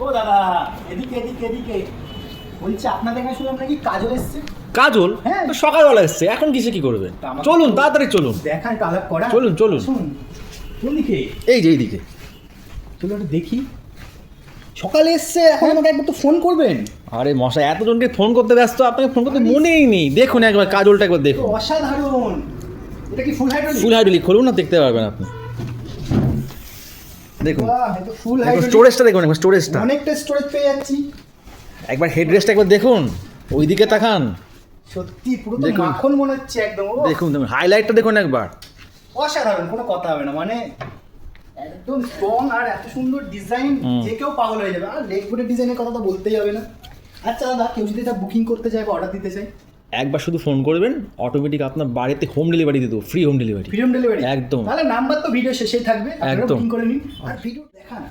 ও দাদা এদিকে এদিকে এদিকে। বলছি আপনাদের এখানে শুনলাম নাকি কাজল এসছে? কাজল? হ্যাঁ। সকালবেলা এসছে এখন কিসে কি করবে? চলুন তাড়াতাড়ি চলুন। দেখান কালার করা। চলুন, চলুন। কোন দিকে এই যে এইদিকে। চলুন একটু দেখি। সকালে এসছে এখন আমাকে একবার তো ফোন করবেন। আরে মশাই এতজনকে ফোন করতে ব্যস্ত আপনাকে ফোন করতে মনেই নেই। দেখুন একবার কাজলটা একবার দেখুন। অসাধারণ। এটা কি ফুল হাইড্রোলিক ফুল হাইড্রোলিক খুলুন না দেখতে পারবেন আপনি। দেখুন ফুল স্টোরেজটা দেখুন একবার স্টোরেজটা অনেকটা স্টোরেজ পেয়ে যাচ্ছি। একবার হেডরেস্টটা একবার দেখুন ওইদিকে তাকান। সত্যি পুরো তো। মাখন মনে হচ্ছে একদম দেখুন দেখুন হাইলাইটটা দেখুন একবার। অসাধারণ কোনো কথা হবে না মানে একদম স্ট্রং আর এত সুন্দর ডিজাইন। যে কেউ পাগল হয়ে যাবে। আর লেগ ডিজাইনের কথা তো বলতেই হবে না। আচ্ছা দাদা কেউ যদি এটা বুকিং করতে চায় বা অর্ডার দিতে চায়? একবার শুধু ফোন করবেন অটোমেটিক আপনার বাড়িতে হোম ডেলিভারি দিয়ে দেবো free home delivery free home delivery একদম। তাহলে নাম্বার তো ভিডিও শেষেই থাকবে একদম। করে নিন। আর ভিডিও দেখান